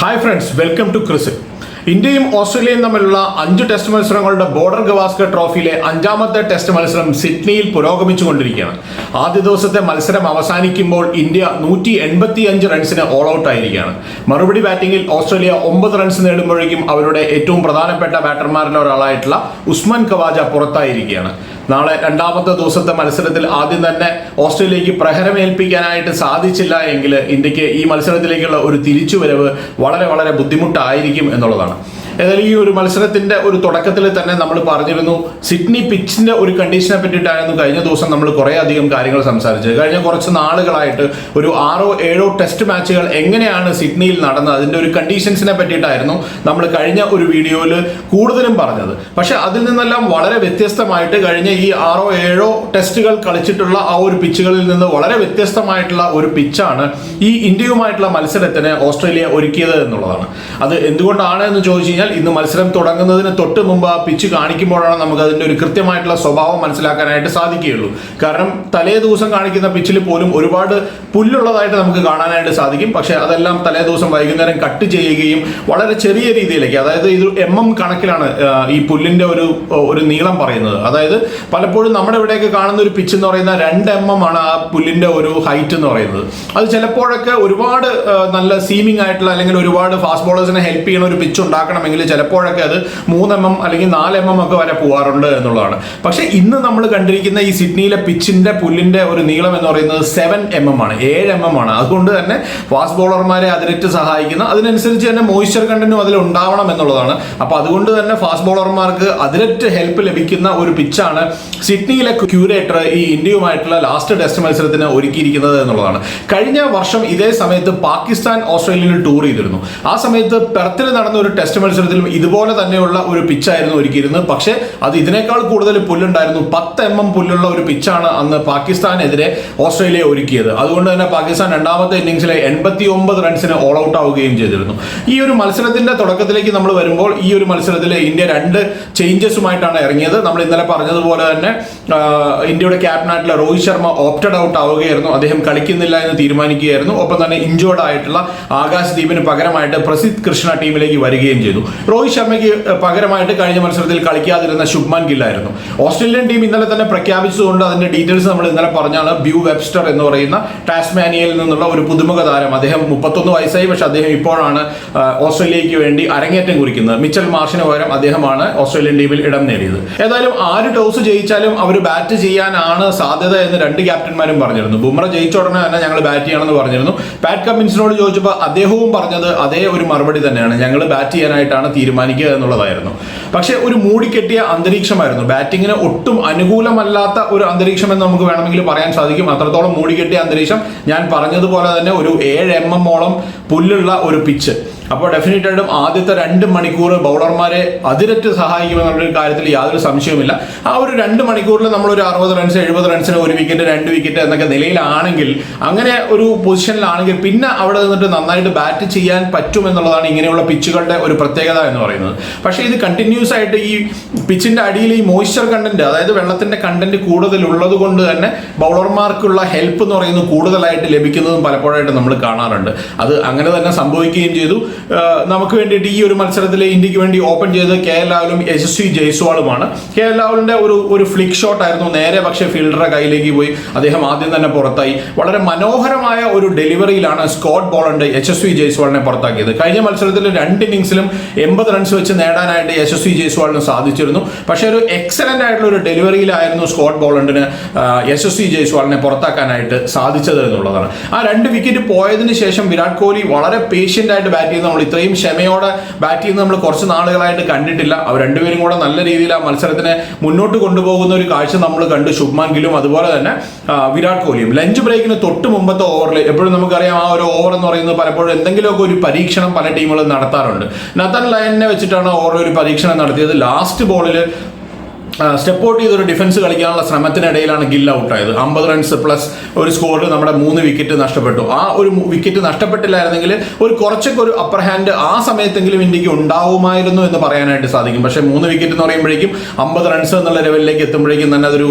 Hi friends welcome to CRISIL ഇന്ത്യയും ഓസ്ട്രേലിയയും തമ്മിലുള്ള അഞ്ച് ടെസ്റ്റ് മത്സരങ്ങളുടെ ബോർഡർ ഗവാസ്കർ ട്രോഫിയിലെ അഞ്ചാമത്തെ ടെസ്റ്റ് മത്സരം സിഡ്നിയിൽ പുരോഗമിച്ചുകൊണ്ടിരിക്കുകയാണ്. ആദ്യ ദിവസത്തെ മത്സരം അവസാനിക്കുമ്പോൾ ഇന്ത്യ നൂറ്റി എൺപത്തി അഞ്ച് റൺസിന് ഓൾ ഔട്ട് ആയിരിക്കുകയാണ്. മറുപടി ബാറ്റിംഗിൽ ഓസ്ട്രേലിയ ഒമ്പത് റൺസ് നേടുമ്പോഴേക്കും അവരുടെ ഏറ്റവും പ്രധാനപ്പെട്ട ബാറ്റർമാരിൽ ഒരാളായിട്ടുള്ള ഉസ്മാൻ കവാജ പുറത്തായിരിക്കുകയാണ്. നാളെ രണ്ടാമത്തെ ദിവസത്തെ മത്സരത്തിൽ ആദ്യം തന്നെ ഓസ്ട്രേലിയക്ക് പ്രഹരമേൽപ്പിക്കാനായിട്ട് സാധിച്ചില്ല എങ്കിൽ ഇന്ത്യയ്ക്ക് ഈ മത്സരത്തിലേക്കുള്ള ഒരു തിരിച്ചുവരവ് വളരെ വളരെ ബുദ്ധിമുട്ടായിരിക്കും എന്നുള്ളതാണ്. ഏതായാലും ഈ ഒരു മത്സരത്തിന്റെ ഒരു തുടക്കത്തിൽ തന്നെ നമ്മൾ പറഞ്ഞിരുന്നു സിഡ്നി പിച്ചിന്റെ ഒരു കണ്ടീഷനെ പറ്റിയിട്ടായിരുന്നു കഴിഞ്ഞ ദിവസം നമ്മൾ കുറേ അധികം കാര്യങ്ങൾ സംസാരിച്ചത്. കഴിഞ്ഞ കുറച്ച് നാളുകളായിട്ട് ഒരു ആറോ ഏഴോ ടെസ്റ്റ് മാച്ചുകൾ എങ്ങനെയാണ് സിഡ്നിയിൽ നടന്നത് അതിന്റെ ഒരു കണ്ടീഷൻസിനെ പറ്റിയിട്ടായിരുന്നു നമ്മൾ കഴിഞ്ഞ ഒരു വീഡിയോയിൽ കൂടുതലും പറഞ്ഞത്. പക്ഷെ അതിൽ നിന്നെല്ലാം വളരെ വ്യത്യസ്തമായിട്ട് കഴിഞ്ഞ ഈ ആറോ ഏഴോ ടെസ്റ്റുകൾ കളിച്ചിട്ടുള്ള ആ ഒരു പിച്ചുകളിൽ നിന്ന് വളരെ വ്യത്യസ്തമായിട്ടുള്ള ഒരു പിച്ചാണ് ഈ ഇന്ത്യയുമായിട്ടുള്ള മത്സരത്തിന് ഓസ്ട്രേലിയ ഒരുക്കിയത് എന്നുള്ളതാണ്. അത് എന്തുകൊണ്ടാണ് എന്ന് ചോദിച്ചു കഴിഞ്ഞാൽ ഇന്ന് മത്സരം തുടങ്ങുന്നതിന് തൊട്ട് മുമ്പ് ആ പിച്ച് കാണിക്കുമ്പോഴാണ് നമുക്ക് അതിന്റെ ഒരു കൃത്യമായിട്ടുള്ള സ്വഭാവം മനസ്സിലാക്കാനായിട്ട് സാധിക്കുകയുള്ളൂ. കാരണം തലേ ദിവസം കാണിക്കുന്ന പിച്ചിൽ പോലും ഒരുപാട് പുല്ലുള്ളതായിട്ട് നമുക്ക് കാണാനായിട്ട് സാധിക്കും. പക്ഷേ അതെല്ലാം തലേ ദിവസം വൈകുന്നേരം കട്ട് ചെയ്യുകയും വളരെ ചെറിയ രീതിയിലേക്ക് അതായത് ഇത് എം എം കണക്കിലാണ് ഈ പുല്ലിന്റെ ഒരു ഒരു നീളം പറയുന്നത്. അതായത് പലപ്പോഴും നമ്മുടെ ഇവിടെയൊക്കെ കാണുന്ന ഒരു പിച്ച് എന്ന് പറയുന്ന രണ്ട് എം എം ആണ് ആ പുല്ലിന്റെ ഒരു ഹൈറ്റ് എന്ന് പറയുന്നത്. അത് ചിലപ്പോഴൊക്കെ ഒരുപാട് നല്ല സീമിംഗ് ആയിട്ടുള്ള അല്ലെങ്കിൽ ഒരുപാട് ഫാസ്റ്റ് ബോളേഴ്സിനെ ഹെൽപ്പ് ചെയ്യുന്ന ഒരു പിച്ച് ഉണ്ടാക്കണമെങ്കിൽ ചിലപ്പോഴൊക്കെ അത് മൂന്ന് എം എം അല്ലെങ്കിൽ നാല് എം എം ഒക്കെ വരെ പോകാറുണ്ട് എന്നുള്ളതാണ്. പക്ഷേ ഇന്ന് നമ്മൾ കണ്ടിരിക്കുന്ന ഈ സിഡ്നിയിലെ പിച്ചിന്റെ പുല്ലിന്റെ ഒരു നീളം എന്ന് പറയുന്നത് സെവൻ എം എം ആണ്. ഏഴ് എം എം ആണ്. അതുകൊണ്ട് തന്നെ ഫാസ്റ്റ് ബോളർമാരെ അതിരറ്റ് സഹായിക്കുന്ന അതിനനുസരിച്ച് തന്നെ മോയ്സ്ചർ കണ്ടന്റും അതിൽ ഉണ്ടാവണം എന്നുള്ളതാണ്. അപ്പോൾ അതുകൊണ്ട് തന്നെ ഫാസ്റ്റ് ബോളർമാർക്ക് അതിരറ്റ് ഹെൽപ്പ് ലഭിക്കുന്ന ഒരു പിച്ചാണ് സിഡ്നിയിലെ ക്യൂരേറ്റർ ഈ ഇന്ത്യയുമായിട്ടുള്ള ലാസ്റ്റ് ടെസ്റ്റ് മത്സരത്തിന് ഒരുക്കിയിരിക്കുന്നത് എന്നുള്ളതാണ്. കഴിഞ്ഞ വർഷം ഇതേ സമയത്ത് പാകിസ്ഥാൻ ഓസ്ട്രേലിയയിൽ ടൂർ ചെയ്തിരുന്നു. ആ സമയത്ത് പെർത്തിൽ നടന്ന ഒരു ടെസ്റ്റ് മത്സരത്തിലും ഇതുപോലെ തന്നെയുള്ള ഒരു പിച്ചായിരുന്നു ഒരുക്കിയിരുന്നത്. പക്ഷേ അത് ഇതിനേക്കാൾ കൂടുതൽ പുല്ലുണ്ടായിരുന്നു. പത്ത് എം എം പുല്ലുള്ള ഒരു പിച്ചാണ് അന്ന് പാകിസ്ഥാനെതിരെ ഓസ്ട്രേലിയ ഒരുക്കിയത്. അതുകൊണ്ട് തന്നെ പാകിസ്ഥാൻ രണ്ടാമത്തെ ഇന്നിംഗ്സിലെ എൺപത്തി ഒമ്പത് റൺസിന് ഓൾ ഔട്ട് ആവുകയും ചെയ്തിരുന്നു. ഈ ഒരു മത്സരത്തിന്റെ തുടക്കത്തിലേക്ക് നമ്മൾ വരുമ്പോൾ ഈ ഒരു മത്സരത്തിൽ ഇന്ത്യ രണ്ട് ചേഞ്ചസുമായിട്ടാണ് ഇറങ്ങിയത്. നമ്മൾ ഇന്നലെ പറഞ്ഞതുപോലെ തന്നെ ഇന്ത്യയുടെ ക്യാപ്റ്റനായിട്ടുള്ള രോഹിത് ശർമ്മ ഓപ്റ്റഡ് ഔട്ട് ആവുകയായിരുന്നു. അദ്ദേഹം കളിക്കുന്നില്ല എന്ന് തീരുമാനിക്കുകയായിരുന്നു. ഒപ്പം തന്നെ ഇഞ്ചോർഡ് ആയിട്ടുള്ള ആകാശ് ദീപിന് പകരമായിട്ട് പ്രസിദ്ധ് കൃഷ്ണ ടീമിലേക്ക് വരികയും ചെയ്തു. രോഹിത് ശർമ്മയ്ക്ക് പകരമായിട്ട് കഴിഞ്ഞ മത്സരത്തിൽ കളിക്കാതിരുന്ന ശുഭ്മാൻ ഗില്ലായിരുന്നു ഓസ്ട്രേലിയൻ ടീം ഇന്നലെ തന്നെ പ്രഖ്യാപിച്ചതുകൊണ്ട് അതിന്റെ ഡീറ്റെയിൽസ് നമ്മൾ ഇന്നലെ പറഞ്ഞാണ്. ബ്യൂ വെബ്സ്റ്റർ എന്ന് പറയുന്ന ടാസ്മാനിയയിൽ നിന്നുള്ള ഒരു പുതുമുഖ താരം. അദ്ദേഹം മുപ്പത്തൊന്ന് വയസ്സായി പക്ഷെ അദ്ദേഹം ഇപ്പോഴാണ് ഓസ്ട്രേലിയയ്ക്ക് വേണ്ടി അരങ്ങേറ്റം കുറിക്കുന്നത്. മിച്ചൽ മാർഷിന് പകരം അദ്ദേഹമാണ് ഓസ്ട്രേലിയൻ ടീമിൽ ഇടം നേടിയത്. ഏതായാലും ആര് ടോസ് ജയിച്ചാലും അവർ ബാറ്റ് ചെയ്യാനാണ് സാധ്യത എന്ന് രണ്ട് ക്യാപ്റ്റന്മാരും പറഞ്ഞിരുന്നു. ബുംറ ജയിച്ച ഉടനെ തന്നെ ഞങ്ങൾ ബാറ്റ് ചെയ്യണമെന്ന് പറഞ്ഞിരുന്നു. പാറ്റ് കമ്മിൻസിനോട് ചോദിച്ചപ്പോൾ അദ്ദേഹവും പറഞ്ഞത് അതേ ഒരു മറുപടി തന്നെയാണ്. ഞങ്ങൾ ബാറ്റ് ചെയ്യാനായിട്ടാണ് തീരുമാനിക്കുക എന്നുള്ളതായിരുന്നു. പക്ഷേ ഒരു മൂടിക്കെട്ടിയ അന്തരീക്ഷമായിരുന്നു. ബാറ്റിങ്ങിന് ഒട്ടും അനുകൂലമല്ലാത്ത ഒരു അന്തരീക്ഷം എന്ന് നമുക്ക് വേണമെങ്കിൽ പറയാൻ സാധിക്കും. അത്രത്തോളം മൂടിക്കെട്ടിയ അന്തരീക്ഷം. ഞാൻ പറഞ്ഞതുപോലെ തന്നെ ഒരു ഏഴ് എം എം ഓളം പുല്ലുള്ള ഒരു പിച്ച് അപ്പോൾ ഡെഫിനറ്റ് ആയിട്ടും ആദ്യത്തെ രണ്ട് മണിക്കൂർ ബൗളർമാരെ അതിരറ്റ് സഹായിക്കുമെന്നുള്ള കാര്യത്തിൽ യാതൊരു സംശയവുമില്ല. ആ ഒരു രണ്ട് മണിക്കൂറിൽ നമ്മൾ ഒരു അറുപത് റൺസ് എഴുപത് റൺസിന് ഒരു വിക്കറ്റ് രണ്ട് വിക്കറ്റ് എന്നൊക്കെ നിലയിലാണെങ്കിൽ അങ്ങനെ ഒരു പൊസിഷനിലാണെങ്കിൽ പിന്നെ അവിടെ നിന്നിട്ട് നന്നായിട്ട് ബാറ്റ് ചെയ്യാൻ പറ്റും എന്നുള്ളതാണ് ഇങ്ങനെയുള്ള പിച്ചുകളുടെ ഒരു പ്രത്യേകത എന്ന് പറയുന്നത്. പക്ഷേ ഇത് കണ്ടിന്യൂസ് ആയിട്ട് ഈ പിച്ചിന്റെ അടിയിൽ ഈ മോയ്സ്ചർ കണ്ടന്റ് അതായത് വെള്ളത്തിന്റെ കണ്ടന്റ് കൂടുതലുള്ളത് കൊണ്ട് തന്നെ ബൗളർമാർക്കുള്ള ഹെൽപ്പ് എന്ന് പറയുന്നത് കൂടുതലായിട്ട് ലഭിക്കുന്നതും പലപ്പോഴായിട്ട് നമ്മൾ കാണാറുണ്ട്. അത് അങ്ങനെ തന്നെ സംഭവിക്കുകയും ചെയ്തു. നമുക്ക് വേണ്ടിയിട്ട് ഈ ഒരു മത്സരത്തിൽ ഇന്ത്യയ്ക്ക് വേണ്ടി ഓപ്പൺ ചെയ്തത് കെ എൽ രാഹുലും യശസ്വി ജയ്സ്വാളുമാണ്. കെ എൽ രാഹുലിന്റെ ഒരു ഒരു ഫ്ലിക് ഷോട്ട് ആയിരുന്നു. നേരെ പക്ഷേ ഫീൽഡറുടെ കയ്യിലേക്ക് പോയി. അദ്ദേഹം ആദ്യം തന്നെ പുറത്തായി. വളരെ മനോഹരമായ ഒരു ഡെലിവറിയിലാണ് സ്കോട്ട് ബോളണ്ട് യശസ്വി ജയ്സ്വാളിനെ പുറത്താക്കിയത്. കഴിഞ്ഞ മത്സരത്തിൽ രണ്ട് ഇന്നിംഗ്സിലും എൺപത് റൺസ് വെച്ച് നേടാനായിട്ട് യശസ്വി ജയ്സ്വാളിന് സാധിച്ചിരുന്നു. പക്ഷേ ഒരു എക്സലന്റ് ആയിട്ടുള്ള ഒരു ഡെലിവറിയിലായിരുന്നു സ്കോട്ട് ബോളണ്ടിന് യശസ്വി ജയ്സ്വാളിനെ പുറത്താക്കാനായിട്ട് സാധിച്ചത് എന്നുള്ളതാണ്. ആ രണ്ട് വിക്കറ്റ് പോയതിനു ശേഷം വിരാട് കോഹ്ലി വളരെ പേഷ്യന്റ് ആയിട്ട് ബാറ്റ് ചെയ്യുന്ന നമ്മൾ ഇത്രയും ക്ഷമയോടെ ബാറ്റ് ചെയ്യുന്നത് നമ്മൾ കുറച്ച് നാളുകളായിട്ട് കണ്ടിട്ടില്ല. അവർ രണ്ടുപേരും കൂടെ നല്ല രീതിയിൽ ആ മത്സരത്തിനെ മുന്നോട്ട് കൊണ്ടുപോകുന്ന ഒരു കാഴ്ച നമ്മൾ കണ്ടു. ശുഭ്മാൻ ഗിലും അതുപോലെ തന്നെ വിരാട് കോഹ്ലിയും. ലഞ്ച് ബ്രേക്കിന് തൊട്ട് മുമ്പത്തെ ഓവറിൽ എപ്പോഴും നമുക്കറിയാം ആ ഒരു ഓവർ എന്ന് പറയുന്നത് പലപ്പോഴും എന്തെങ്കിലുമൊക്കെ ഒരു പരീക്ഷണം പല ടീമുകളും നടത്താറുണ്ട്. നത്തൻ ലയനെ വെച്ചിട്ടാണ് ഓവറിൽ ഒരു പരീക്ഷണം നടത്തിയത്. ലാസ്റ്റ് ബോളിൽ സ്റ്റെപ്പ് ഔട്ട് ചെയ്തൊരു ഡിഫൻസ് കളിക്കാനുള്ള ശ്രമത്തിനിടയിലാണ് ഗിൽ ഔട്ടായത് അമ്പത് റൺസ് പ്ലസ് ഒരു സ്കോറിൽ നമ്മുടെ മൂന്ന് വിക്കറ്റ് നഷ്ടപ്പെട്ടു. ആ ഒരു വിക്കറ്റ് നഷ്ടപ്പെട്ടില്ലായിരുന്നെങ്കിൽ ഒരു കുറച്ചൊക്കെ ഒരു അപ്പർ ഹാൻഡ് ആ സമയത്തെങ്കിലും ഇന്ത്യയ്ക്ക് ഉണ്ടാവുമായിരുന്നു എന്ന് പറയാനായിട്ട് സാധിക്കും. പക്ഷേ മൂന്ന് വിക്കറ്റ് എന്ന് പറയുമ്പോഴേക്കും അമ്പത് റൺസ് എന്നുള്ള ലെവലിലേക്ക് എത്തുമ്പോഴേക്കും തന്നെ അതൊരു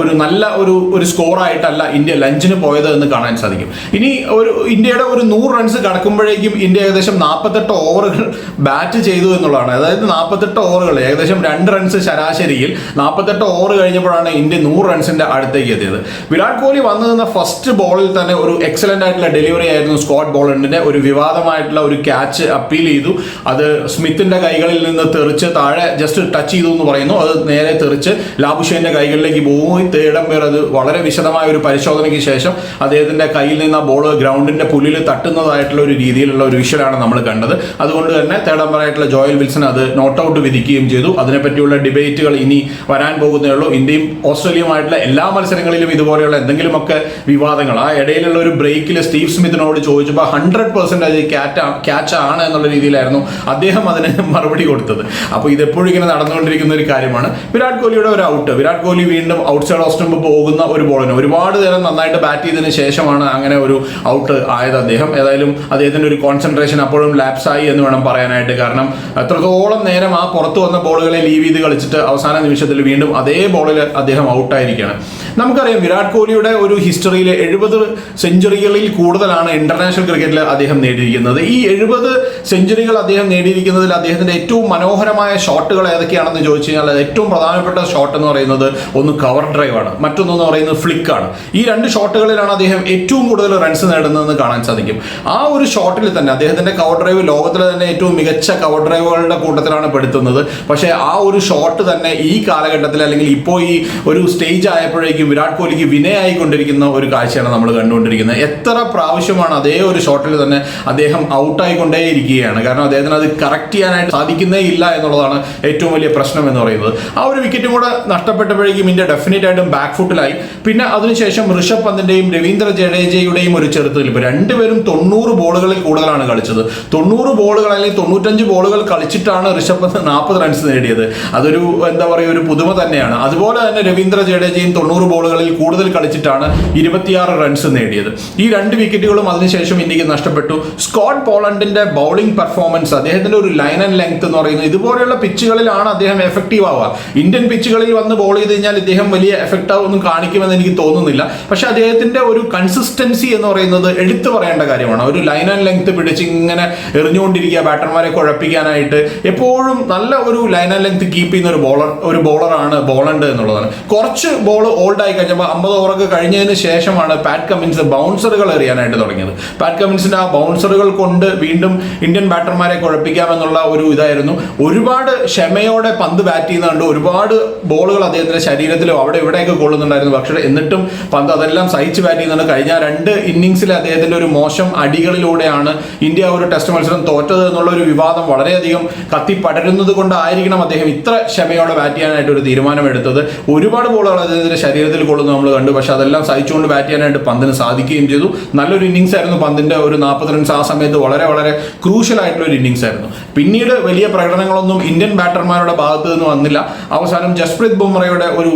ഒരു നല്ല ഒരു ഒരു സ്കോറായിട്ടല്ല ഇന്ത്യ ലഞ്ചിന് പോയത് എന്ന് കാണാൻ സാധിക്കും. ഇനി ഒരു ഇന്ത്യയുടെ ഒരു നൂറ് റൺസ് കടക്കുമ്പോഴേക്കും ഇന്ത്യ ഏകദേശം നാൽപ്പത്തെട്ട് ഓവറുകൾ ബാറ്റ് ചെയ്തു എന്നുള്ളതാണ്. അതായത് നാൽപ്പത്തെട്ട് ഓവറുകൾ ഏകദേശം രണ്ട് റൺസ് ശരാശരിയിൽ നാൽപ്പത്തെട്ട് ഓവർ കഴിഞ്ഞപ്പോഴാണ് ഇന്ത്യ നൂറ് റൺസിന്റെ അടുത്തേക്ക് എത്തിയത്. വിരാട് കോഹ്ലി വന്നു നിന്ന ഫസ്റ്റ് ബോളിൽ തന്നെ ഒരു എക്സലന്റ് ആയിട്ടുള്ള ഡെലിവറി ആയിരുന്നു സ്കോട്ട് ബോളണ്ടിന്റെ. ഒരു വിവാദമായിട്ടുള്ള ഒരു ക്യാച്ച് അപ്പീൽ ചെയ്തു. അത് സ്മിത്തിന്റെ കൈകളിൽ നിന്ന് തെറിച്ച് താഴെ ജസ്റ്റ് ടച്ച് ചെയ്തു എന്ന് പറയുന്നു. അത് നേരെ തെറിച്ച് ലാബുഷേന്റെ കൈകളിലേക്ക് പോകും തേടം പേർ അത് വളരെ വിശദമായ ഒരു പരിശോധനയ്ക്ക് ശേഷം അദ്ദേഹത്തിന്റെ കയ്യിൽ നിന്ന് ആ ബോൾ ഗ്രൗണ്ടിന്റെ പുല്ലിൽ തട്ടുന്നതായിട്ടുള്ള ഒരു രീതിയിലുള്ള ഒരു വിഷ്വലാണ് നമ്മൾ കണ്ടത്. അതുകൊണ്ട് തന്നെ തേടംബറായിട്ടുള്ള ജോയൽ വിൽസൺ അത് നോട്ട് ഔട്ട് വിധിക്കുകയും ചെയ്തു. അതിനെപ്പറ്റിയുള്ള ഡിബേറ്റുകൾ ഇനി വരാൻ പോകുന്നേ ഉള്ളൂ ഇന്ത്യയും ഓസ്ട്രേലിയയുമായിട്ടുള്ള എല്ലാ മത്സരങ്ങളിലും ഇതുപോലെയുള്ള എന്തെങ്കിലുമൊക്കെ വിവാദങ്ങൾ. ആ ഇടയിലുള്ള ഒരു ബ്രേക്കിൽ സ്റ്റീവ് സ്മിത്തിനോട് ചോദിച്ചപ്പോൾ ഹൺഡ്രഡ് പെർസെന്റേജ് ക്യാറ്റ് ക്യാച്ച് ആണ് എന്നുള്ള രീതിയിലായിരുന്നു അദ്ദേഹം അതിന് മറുപടി കൊടുത്തത്. അപ്പോൾ ഇതെപ്പോഴും ഇങ്ങനെ നടന്നുകൊണ്ടിരിക്കുന്ന ഒരു കാര്യമാണ്. വിരാട് കോഹ്ലിയുടെ ഒരു ഔട്ട് വിരാട് കോഹ്ലി വീണ്ടും ഔട്ട് സൈഡ് ഓഫ് പോകുന്ന ഒരു ബോളിന് ഒരുപാട് നേരം നന്നായിട്ട് ബാറ്റ് ചെയ്തതിന് ശേഷമാണ് അങ്ങനെ ഒരു ഔട്ട് ആയത് അദ്ദേഹം. ഏതായാലും അദ്ദേഹത്തിന്റെ ഒരു കോൺസെൻട്രേഷൻ അപ്പോഴും ലാപ്സ് ആയി എന്ന് വേണം പറയാനായിട്ട്. കാരണം എത്രത്തോളം നേരം ആ പുറത്തു വന്ന ബോളുകളെ ലീവ് ചെയ്ത് കളിച്ചിട്ട് അവസാന നിമിഷത്തിൽ വീണ്ടും അതേ ബോളിൽ അദ്ദേഹം ഔട്ടായിരിക്കുകയാണ് നമുക്കറിയാം വിരാട് കോഹ്ലിയുടെ ഒരു ഹിസ്റ്ററിയിലെ എഴുപത് സെഞ്ചുറികളിൽ കൂടുതലാണ് ഇന്റർനാഷണൽ ക്രിക്കറ്റിൽ അദ്ദേഹം നേടിയിരിക്കുന്നത്. ഈ എഴുപത് സെഞ്ചുറികൾ അദ്ദേഹം നേടിയിരിക്കുന്നതിൽ അദ്ദേഹത്തിന്റെ ഏറ്റവും മനോഹരമായ ഷോട്ടുകൾ ഏതൊക്കെയാണെന്ന് ചോദിച്ചു കഴിഞ്ഞാൽ ഏറ്റവും പ്രധാനപ്പെട്ട ഷോട്ട് എന്ന് പറയുന്നത് ഒന്ന് കവർ ഡ്രൈവാണ് മറ്റൊന്നെന്ന് പറയുന്നത് ഫ്ലിക്ക് ആണ്. ഈ രണ്ട് ഷോട്ടുകളിലാണ് അദ്ദേഹം ഏറ്റവും കൂടുതൽ റൺസ് നേടുന്നതെന്ന് കാണാൻ സാധിക്കും. ആ ഒരു ഷോട്ടിൽ തന്നെ അദ്ദേഹത്തിന്റെ കവർ ഡ്രൈവ് ലോകത്തിലെ തന്നെ ഏറ്റവും മികച്ച കവർ ഡ്രൈവുകളുടെ കൂട്ടത്തിലാണ് പെടുത്തുന്നത്. പക്ഷേ ആ ഒരു ഷോട്ട് തന്നെ ഈ കാലഘട്ടത്തിൽ അല്ലെങ്കിൽ ഇപ്പോൾ ഈ ഒരു സ്റ്റേജ് ആയപ്പോഴേക്കും വിരാട് കോഹ്ലിക്ക് വിനയായിക്കൊണ്ടിരിക്കുന്ന ഒരു കാഴ്ചയാണ് നമ്മൾ കണ്ടുകൊണ്ടിരിക്കുന്നത്. എത്ര പ്രാവശ്യമാണ് അതേ ഒരു ഷോട്ടിൽ തന്നെ അദ്ദേഹം ഔട്ടായിക്കൊണ്ടേ ഇരിക്കുകയാണ് കാരണം അദ്ദേഹത്തിന് അത് കറക്റ്റ് ചെയ്യാനായിട്ട് സാധിക്കുന്നേ ഇല്ല എന്നുള്ളതാണ് ഏറ്റവും വലിയ പ്രശ്നം എന്ന് പറയുന്നത്. ആ ഒരു വിക്കറ്റും കൂടെ നഷ്ടപ്പെട്ടപ്പോഴേക്കും ഇന്ത്യ ഡെഫിനറ്റ് ആയിട്ടും ബാക്ക് ഫുട്ടിലായി പിന്നെ അതിനുശേഷം ഋഷഭ് പന്തിന്റെയും രവീന്ദ്ര ജഡേജയുടെയും ഒരു ചെറുത്തുനിൽപ്പ് രണ്ടുപേരും തൊണ്ണൂറ് ബോളുകളിൽ കൂടുതലാണ് കളിച്ചത്. തൊണ്ണൂറ് ബോളുകൾ അല്ലെങ്കിൽ തൊണ്ണൂറ്റഞ്ച് ബോളുകൾ കളിച്ചിട്ടാണ് ഋഷഭ് പന്ത് നാൽപ്പത് റൺസ് നേടിയത്. അതൊരു എന്താ പറയുക ഒരു പുതുമ തന്നെയാണ്. അതുപോലെ തന്നെ രവീന്ദ്ര ജഡേജയും തൊണ്ണൂറ് ബോളുകളിൽ കൂടുതൽ കളിച്ചിട്ടാണ് ഇരുപത്തിയാറ് റൺസ് നേടിയത്. ഈ രണ്ട് വിക്കറ്റുകളും അതിനുശേഷം ഇന്ത്യയ്ക്ക് നഷ്ടപ്പെട്ടു. സ്കോട്ട് പോളണ്ടിന്റെ ബൗളിംഗ് പെർഫോമൻസ് അദ്ദേഹത്തിന്റെ ഒരു ലൈൻ ആൻഡ് ലെങ്ത് എന്ന് പറയുന്നത് ഇതുപോലെയുള്ള പിച്ചുകളിലാണ് അദ്ദേഹം എഫക്റ്റീവ് ആവുക. ഇന്ത്യൻ പിച്ചുകളിൽ വന്ന് ബോൾ ചെയ്ത് കഴിഞ്ഞാൽ ഇദ്ദേഹം വലിയ എഫക്റ്റ് ഒന്നും കാണിക്കുമെന്ന് എനിക്ക് തോന്നുന്നില്ല. പക്ഷെ അദ്ദേഹത്തിന്റെ ഒരു കൺസിസ്റ്റൻസി എന്ന് പറയുന്നത് എടുത്തു പറയേണ്ട കാര്യമാണ്. ഒരു ലൈൻ ആൻഡ് ലെങ്ത് പിടിച്ച് ഇങ്ങനെ എറിഞ്ഞുകൊണ്ടിരിക്കുക ബാറ്റർമാരെ കുഴപ്പിക്കാനായിട്ട് എപ്പോഴും നല്ല ഒരു ലൈൻ ആൻഡ് ലെങ്ത് കീപ്പ് ചെയ്യുന്ന ഒരു ബോളർ ഒരു ബോളറാണ് ബോളണ്ട് എന്നുള്ളതാണ്. കുറച്ച് ബോൾ ഓൾഡ് ആയി കഴിഞ്ഞപ്പോൾ അമ്പത് ഓവറൊക്കെ കഴിഞ്ഞതിന് ശേഷമാണ് പാറ്റ് കമ്മിൻസ് ബൗൺസറുകൾ എറിയാനായിട്ട് തുടങ്ങിയത്. പാറ്റ് കമ്മിൻസിന്റെ ആ ബൗൺസറുകൾ കൊണ്ട് വീണ്ടും ഇന്ത്യൻ ബാറ്റർമാരെ കുഴപ്പിക്കാമെന്നുള്ള ഒരു ഇതായിരുന്നു. ഒരുപാട് ക്ഷമയോടെ പന്ത് ബാറ്റ് ചെയ്യുന്നുണ്ട് ഒരുപാട് ബോളുകൾ അദ്ദേഹത്തിന്റെ ശരീരത്തിലോ അവിടെ ഇവിടെയൊക്കെ കൊള്ളുന്നുണ്ടായിരുന്നു. പക്ഷേ എന്നിട്ടും പന്ത് അതെല്ലാം സഹിച്ച് ബാറ്റ് ചെയ്യുന്നുണ്ട്. കഴിഞ്ഞ രണ്ട് ഇന്നിങ്സിൽ അദ്ദേഹത്തിന്റെ ഒരു മോശം അടികളിലൂടെയാണ് ഇന്ത്യ ഒരു ടെസ്റ്റ് മത്സരം തോറ്റത് എന്നുള്ള ഒരു വിവാദം വളരെയധികം കത്തി പടരുന്നത് കൊണ്ടായിരിക്കണം അദ്ദേഹം ഇത്ര ക്ഷമയോടെ ബാറ്റ് ചെയ്യാനായിട്ട് ഒരു തീരുമാനമെടുത്തത്. ഒരുപാട് ബോളുകൾ അദ്ദേഹത്തിന്റെ ശരീരത്തിൽ കൊള്ളുന്നു നമ്മൾ കണ്ടു. പക്ഷെ അതെല്ലാം സഹിച്ചുകൊണ്ട് ബാറ്റ് ചെയ്യാനായിട്ട് പന്തിന് സാധിക്കുകയും ചെയ്തു. നല്ലൊരു ഇന്നിങ്സ് ആയിരുന്നു പന്തിന്റെ ഒരു നാൽപ്പത് റൺസ് ആ സമയത്ത് വളരെ വളരെ ക്രൂഷ്യൽ ആയിട്ടുള്ള ഒരു ഇന്നിങ്സ് ആയിരുന്നു. പിന്നീട് വലിയ പ്രകടനങ്ങളൊന്നും ഇന്ത്യൻ ബാറ്റർമാരുടെ ഭാഗത്ത് നിന്ന് വന്നില്ല. അവസാനം ജസ്പ്രീത് ബുംറയുടെ ഒരു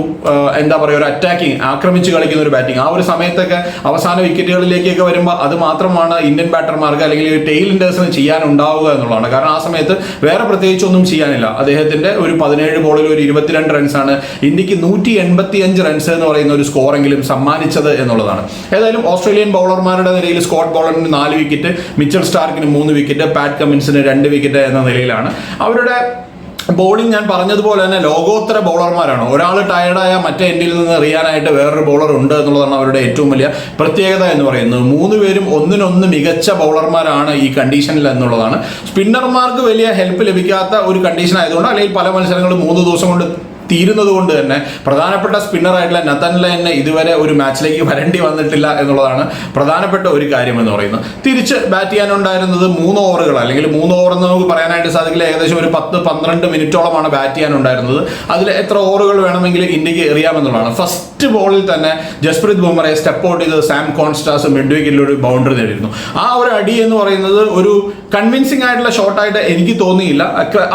എന്താ പറയുക ഒരു അറ്റാക്കിംഗ് ആക്രമിച്ച് കളിക്കുന്ന ഒരു ബാറ്റിംഗ് ആ ഒരു സമയത്തൊക്കെ അവസാന വിക്കറ്റുകളിലേക്കൊക്കെ വരുമ്പോൾ അത് മാത്രമാണ് ഇന്ത്യൻ ബാറ്റർമാർക്ക് അല്ലെങ്കിൽ ടെയിൽ ടെയിലിൻഡേഴ്സിന് ചെയ്യാനുണ്ടാവുക എന്നുള്ളതാണ്. കാരണം ആ സമയത്ത് വേറെ പ്രത്യേകിച്ച് ഒന്നും ചെയ്യാനില്ല. അദ്ദേഹത്തിന്റെ ഒരു പതിനേഴ് ബോളിൽ ഒരു ഇരുപത്തിരണ്ട് റൺസാണ് ഇന്ത്യയ്ക്ക് നൂറ്റി എൺപത്തി അഞ്ച് റൺസ് എന്ന് പറയുന്ന ഒരു സ്കോറെങ്കിലും സമ്മാനിച്ചത് എന്നുള്ളതാണ്. ഏതായാലും ഓസ്ട്രേലിയൻ ബൗളർമാരുടെ നിലയിൽ സ്കോട്ട് ബോളറിന് നാല് വിക്കറ്റ് മിച്ചൽ സ്റ്റാർക്കിന് മൂന്ന് വിക്കറ്റ് പാറ്റ് കമ്മിൻസിന് രണ്ട് വിക്കറ്റ് എന്ന നിലയിലാണ്. അവരുടെ ബോളിംഗ് ഞാൻ പറഞ്ഞതുപോലെ തന്നെ ലോകോത്തര ബൗളർമാരാണ്. ഒരാൾ ടയർഡായ മറ്റേ എൻഡിൽ നിന്ന് എറിയാനായിട്ട് വേറൊരു ബൗളർ ഉണ്ട് എന്നുള്ളതാണ് അവരുടെ ഏറ്റവും വലിയ പ്രത്യേകത എന്ന് പറയുന്നത്. മൂന്ന് പേരും ഒന്നിനൊന്ന് മികച്ച ബൗളർമാരാണ് ഈ കണ്ടീഷനിൽ എന്നുള്ളതാണ്. സ്പിന്നർമാർക്ക് വലിയ ഹെൽപ്പ് ലഭിക്കാത്ത ഒരു കണ്ടീഷൻ ആയതുകൊണ്ട് അല്ലെങ്കിൽ പല മത്സരങ്ങളും മൂന്ന് ദിവസം കൊണ്ട് തീരുന്നത് കൊണ്ട് തന്നെ പ്രധാനപ്പെട്ട സ്പിന്നറായിട്ടുള്ള നത്തൻ ലൈനെ ഇതുവരെ ഒരു മാച്ചിലേക്ക് വരേണ്ടി വന്നിട്ടില്ല എന്നുള്ളതാണ് പ്രധാനപ്പെട്ട ഒരു കാര്യം എന്ന് പറയുന്നത്. തിരിച്ച് ബാറ്റ് ചെയ്യാനുണ്ടായിരുന്നത് മൂന്ന് ഓവറുകൾ അല്ലെങ്കിൽ മൂന്ന് ഓവർ എന്ന് നമുക്ക് പറയാനായിട്ട് സാധിക്കില്ല. ഏകദേശം ഒരു പത്ത് പന്ത്രണ്ട് മിനിറ്റോളമാണ് ബാറ്റ് ചെയ്യാനുണ്ടായിരുന്നത്. അതിൽ എത്ര ഓവറുകൾ വേണമെങ്കിൽ ഇന്ത്യയ്ക്ക് എറിയാമെന്നുള്ളതാണ്. ഫസ്റ്റ് ബോളിൽ തന്നെ ജസ്പ്രീത് ബുംറയെ സ്റ്റെപ്പ് ഔട്ട് ചെയ്ത് സാം കോൺസ്റ്റാസ് മിഡ് ഒരു ബൗണ്ടറി നേടിയിരുന്നു. ആ ഒരു അടി എന്ന് പറയുന്നത് ഒരു കൺവിൻസിംഗ് ആയിട്ടുള്ള ഷോട്ടായിട്ട് എനിക്ക് തോന്നിയില്ല.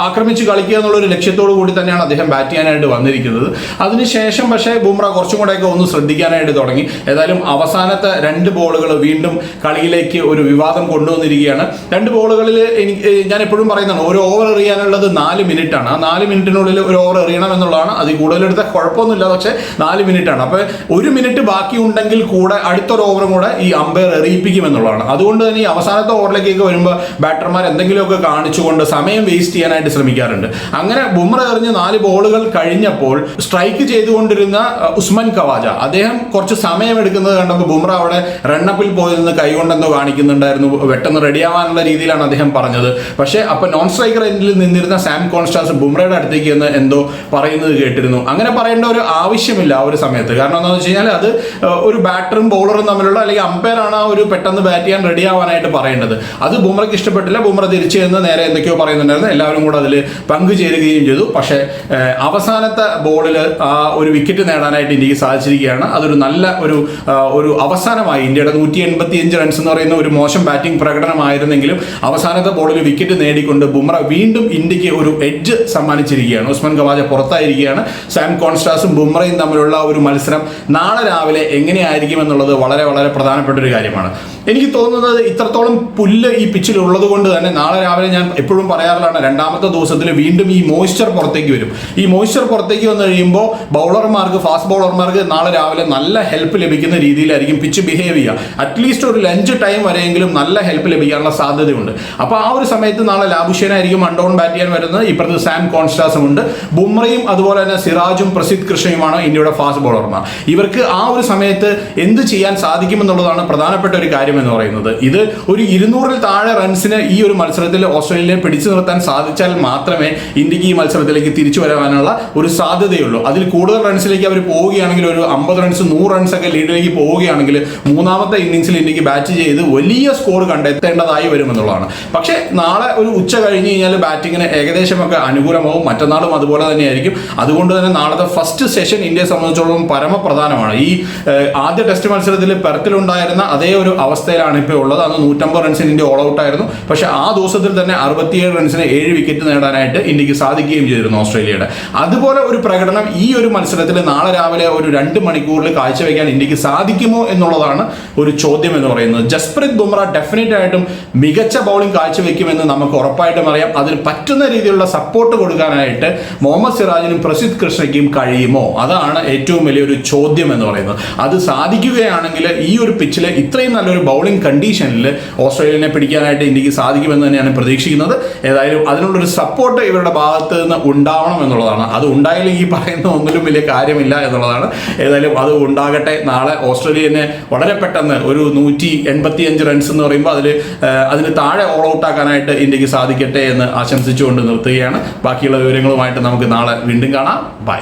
ആക്രമിച്ച് കളിക്കുക എന്നുള്ള ഒരു ലക്ഷ്യത്തോടു കൂടി തന്നെയാണ് അദ്ദേഹം ബാറ്റ് ചെയ്യാനായിട്ട് വന്നിരിക്കുന്നത്. അതിനുശേഷം പക്ഷേ ബുംറ കുറച്ചും കൂടെയൊക്കെ ഒന്ന് ശ്രദ്ധിക്കാനായിട്ട് തുടങ്ങി. ഏതായാലും അവസാനത്തെ രണ്ട് ബോളുകൾ വീണ്ടും കളിയിലേക്ക് ഒരു വിവാദം കൊണ്ടുവന്നിരിക്കുകയാണ്. രണ്ട് ബോളുകളിൽ എനിക്ക് ഞാൻ എപ്പോഴും പറയുന്നതാണ് ഒരു ഓവർ എറിയാനുള്ളത് നാല് മിനിറ്റ് ആണ് ആ നാല് മിനിറ്റിനുള്ളിൽ ഒരു ഓവർ എറിയണം എന്നുള്ളതാണ്. അതിൽ കൂടുതലെടുത്ത കുഴപ്പമൊന്നുമില്ല പക്ഷേ നാല് മിനിറ്റ് ആണ് അപ്പോൾ ഒരു മിനിറ്റ് ബാക്കി ഉണ്ടെങ്കിൽ കൂടെ അടുത്തൊരു ഓവറും കൂടെ ഈ അമ്പയർ എറിയിപ്പിക്കും എന്നുള്ളതാണ്. അതുകൊണ്ട് തന്നെ ഈ അവസാനത്തെ ഓവറിലേക്കൊക്കെ വരുമ്പോൾ ബാറ്റർമാർ എന്തെങ്കിലുമൊക്കെ കാണിച്ചുകൊണ്ട് സമയം വേസ്റ്റ് ചെയ്യാനായിട്ട് ശ്രമിക്കാറുണ്ട്. അങ്ങനെ ബുംറ എറിഞ്ഞ് നാല് ബോളുകൾ കഴിഞ്ഞപ്പോൾ സ്ട്രൈക്ക് ചെയ്തുകൊണ്ടിരുന്ന ഉസ്മൻ കവാജ അദ്ദേഹം കുറച്ച് സമയം എടുക്കുന്നത് കണ്ടപ്പോൾ ബുംറ അവിടെ റണ്ണപ്പിൽ പോയി നിന്ന് കൈകൊണ്ടെന്നോ കാണിക്കുന്നുണ്ടായിരുന്നു. പെട്ടെന്ന് റെഡിയാവാനുള്ള രീതിയിലാണ് അദ്ദേഹം പറഞ്ഞത്. പക്ഷേ അപ്പൊ നോൺ സ്ട്രൈക്കർ എൻഡിൽ നിന്നിരുന്ന സാം കോൺസ്റ്റാസ് ബുംറയുടെ അടുത്തേക്ക് എന്ന് എന്തോ പറയുന്നത് കേട്ടിരുന്നു. അങ്ങനെ പറയേണ്ട ഒരു ആവശ്യമില്ല ആ ഒരു സമയത്ത്. കാരണം എന്താണെന്ന് വെച്ച് കഴിഞ്ഞാൽ അത് ഒരു ബാറ്ററും ബോളറും തമ്മിലുള്ള അല്ലെങ്കിൽ അമ്പയറാണ് ആ ഒരു പെട്ടെന്ന് ബാറ്റ് ചെയ്യാൻ റെഡിയാവാനായിട്ട് പറയേണ്ടത്. അത് ബുംറയ്ക്ക് ഇഷ്ടപ്പെട്ടില്ല ബുംറ തിരിച്ചു എന്ന് നേരെ എന്തൊക്കെയോ പറയുന്നുണ്ടായിരുന്നു. എല്ലാവരും കൂടെ അതിൽ പങ്കുചേരുകയും ചെയ്തു. പക്ഷേ അവസാനത്തെ ബോളിൽ ആ ഒരു വിക്കറ്റ് നേടാനായിട്ട് ഇന്ത്യയ്ക്ക് സാധിച്ചിരിക്കുകയാണ്. അതൊരു നല്ല ഒരു ഒരു അവസാനമായി. ഇന്ത്യയുടെ നൂറ്റി എൺപത്തി അഞ്ച് റൺസ് എന്ന് പറയുന്ന ഒരു മോശം ബാറ്റിംഗ് പ്രകടനമായിരുന്നെങ്കിലും അവസാനത്തെ ബോളിൽ വിക്കറ്റ് നേടിക്കൊണ്ട് ബുംറ വീണ്ടും ഇന്ത്യയ്ക്ക് ഒരു എഡ്ജ് സമ്മാനിച്ചിരിക്കുകയാണ്. ഉസ്മാൻ ഖവാജ പുറത്തായിരിക്കുകയാണ്. സാം കോൺസ്റ്റാസും ബുംറയും തമ്മിലുള്ള ഒരു മത്സരം നാളെ രാവിലെ എങ്ങനെയായിരിക്കും എന്നുള്ളത് വളരെ വളരെ പ്രധാനപ്പെട്ട ഒരു കാര്യമാണ്. എനിക്ക് തോന്നുന്നത് ഇത്രത്തോളം പുല്ല് ഈ പിച്ചിൽ ഉള്ളത് കൊണ്ട് തന്നെ നാളെ രാവിലെ ഞാൻ എപ്പോഴും പറയാറുള്ളതാണ് രണ്ടാമത്തെ ദിവസത്തിൽ വീണ്ടും ഈ മോയ്സ്ചർ പുറത്തേക്ക് വരും. ഈ മോയ്സ്ചർ പുറത്തേക്ക് വന്നു കഴിയുമ്പോൾ ബൗളർമാർക്ക് ഫാസ്റ്റ് ബൗളർമാർക്ക് നാളെ രാവിലെ നല്ല ഹെൽപ്പ് ലഭിക്കുന്ന രീതിയിലായിരിക്കും പിച്ച് ബിഹേവ് ചെയ്യുക. അറ്റ്ലീസ്റ്റ് ഒരു ലഞ്ച് ടൈം വരെയെങ്കിലും നല്ല ഹെൽപ്പ് ലഭിക്കാനുള്ള സാധ്യതയുണ്ട്. അപ്പോൾ ആ ഒരു സമയത്ത് നാളെ ലാബുഷേനായിരിക്കും അൺഡൗൺ ബാറ്റ് ചെയ്യാൻ വരുന്നത്. ഇപ്പുറത്ത് സാം കോൺസ്റ്റാസും ഉണ്ട്. ബുംറയും അതുപോലെ തന്നെ സിറാജും പ്രസിദ് കൃഷ്ണയുമാണ് ഇന്ത്യയുടെ ഫാസ്റ്റ് ബൗളർമാർ ഇവർക്ക് ആ ഒരു സമയത്ത് എന്ത് ചെയ്യാൻ സാധിക്കുമെന്നുള്ളതാണ് പ്രധാനപ്പെട്ട ഒരു കാര്യം. എന്ന് പറയുന്നത്. ഇത് ഒരു ഇരുന്നൂറിൽ താഴെ റൺസിന് ഈ ഒരു മത്സരത്തിൽ ഓസ്ട്രേലിയയെ പിടിച്ചു നിർത്താൻ സാധിച്ചാൽ മാത്രമേ ഇന്ത്യയ്ക്ക് ഈ മത്സരത്തിലേക്ക് തിരിച്ചു വരാനുള്ള ഒരു സാധ്യതയുള്ളൂ. അതിൽ കൂടുതൽ റൺസിലേക്ക് അവർ പോവുകയാണെങ്കിൽ ഒരു അമ്പത് റൺസ് നൂറ് റൺസ് ഒക്കെ ലീഡിലേക്ക് പോവുകയാണെങ്കിൽ മൂന്നാമത്തെ ഇന്നിംഗ്സിൽ ഇന്ത്യയ്ക്ക് ബാറ്റ് ചെയ്ത് വലിയ സ്കോർ കണ്ടെത്തേണ്ടതായി വരുമെന്നുള്ളതാണ്. പക്ഷേ നാളെ ഒരു ഉച്ച കഴിഞ്ഞ് കഴിഞ്ഞാൽ ബാറ്റിങ്ങിന് ഏകദേശമൊക്കെ അനുകൂലമാവും. മറ്റന്നാളും അതുപോലെ തന്നെയായിരിക്കും. അതുകൊണ്ട് തന്നെ നാളത്തെ ഫസ്റ്റ് സെഷൻ ഇന്ത്യയെ സംബന്ധിച്ചിടത്തോളം പരമപ്രധാനമാണ്. ഈ ആദ്യ ടെസ്റ്റ് മത്സരത്തിൽ പെർത്തിലുണ്ടായിരുന്ന അതേ ഒരു അവസ്ഥയിലാണ് ഇപ്പോൾ ഉള്ളത്. അന്ന് നൂറ്റമ്പത് റൺസിന് ഇന്ത്യ ഓൾ ഔട്ട് ആയിരുന്നു. പക്ഷേ ആ ദിവസത്തിൽ തന്നെ അറുപത്തിയേഴ് റൺസിന് ഏഴ് വിക്കറ്റ് നേടാനായിട്ട് ഇന്ത്യയ്ക്ക് സാധിക്കുകയും ചെയ്തിരുന്നു ഓസ്ട്രേലിയയുടെ. അതുപോലെ ഒരു പ്രകടനം ഈ ഒരു മത്സരത്തിൽ നാളെ രാവിലെ ഒരു രണ്ട് മണിക്കൂറിൽ കാഴ്ചവെക്കാൻ ഇന്ത്യയ്ക്ക് സാധിക്കുമോ എന്നുള്ളതാണ് ഒരു ചോദ്യം എന്ന് പറയുന്നത്. ജസ്പ്രീത് ബുംറ ഡെഫിനറ്റ് ആയിട്ടും മികച്ച ബൗളിംഗ് കാഴ്ചവെക്കുമെന്ന് നമുക്ക് ഉറപ്പായിട്ടും അറിയാം. അതിന് പറ്റുന്ന രീതിയിലുള്ള സപ്പോർട്ട് കൊടുക്കാനായിട്ട് മുഹമ്മദ് സിറാജിനും പ്രസിദ്ധ് കൃഷ്ണയ്ക്കും കഴിയുമോ? അതാണ് ഏറ്റവും വലിയൊരു ചോദ്യം എന്ന് പറയുന്നത്. അത് സാധിക്കുകയാണെങ്കിൽ ഈ ഒരു പിച്ചിൽ ഇത്രയും നല്ലൊരു ബൗളിംഗ് കണ്ടീഷനിൽ ഓസ്ട്രേലിയനെ പിടിക്കാനായിട്ട് ഇന്ത്യയ്ക്ക് സാധിക്കുമെന്ന് തന്നെയാണ് പ്രതീക്ഷിക്കുന്നത്. ഏതായാലും അതിനുള്ളൊരു സപ്പോർട്ട് ഇവരുടെ ഭാഗത്ത് നിന്ന് ഉണ്ടാവണം എന്നുള്ളതാണ്. അത് ഉണ്ടായില്ലെങ്കിൽ ഈ പറയുന്ന ഒന്നിലും വലിയ കാര്യമില്ല എന്നുള്ളതാണ്. ഏതായാലും അത് ഉണ്ടാകട്ടെ. നാളെ ഓസ്ട്രേലിയനെ വളരെ പെട്ടെന്ന് ഒരു നൂറ്റി എൺപത്തി അഞ്ച് റൺസ് എന്ന് പറയുമ്പോൾ അതിൽ അതിന് താഴെ ഓൾ ഔട്ട് ആക്കാനായിട്ട് ഇന്ത്യയ്ക്ക് സാധിക്കട്ടെ എന്ന് ആശംസിച്ചുകൊണ്ട് നിർത്തുകയാണ്. ബാക്കിയുള്ള വിവരങ്ങളുമായിട്ട് നമുക്ക് നാളെ വീണ്ടും കാണാം. ബൈ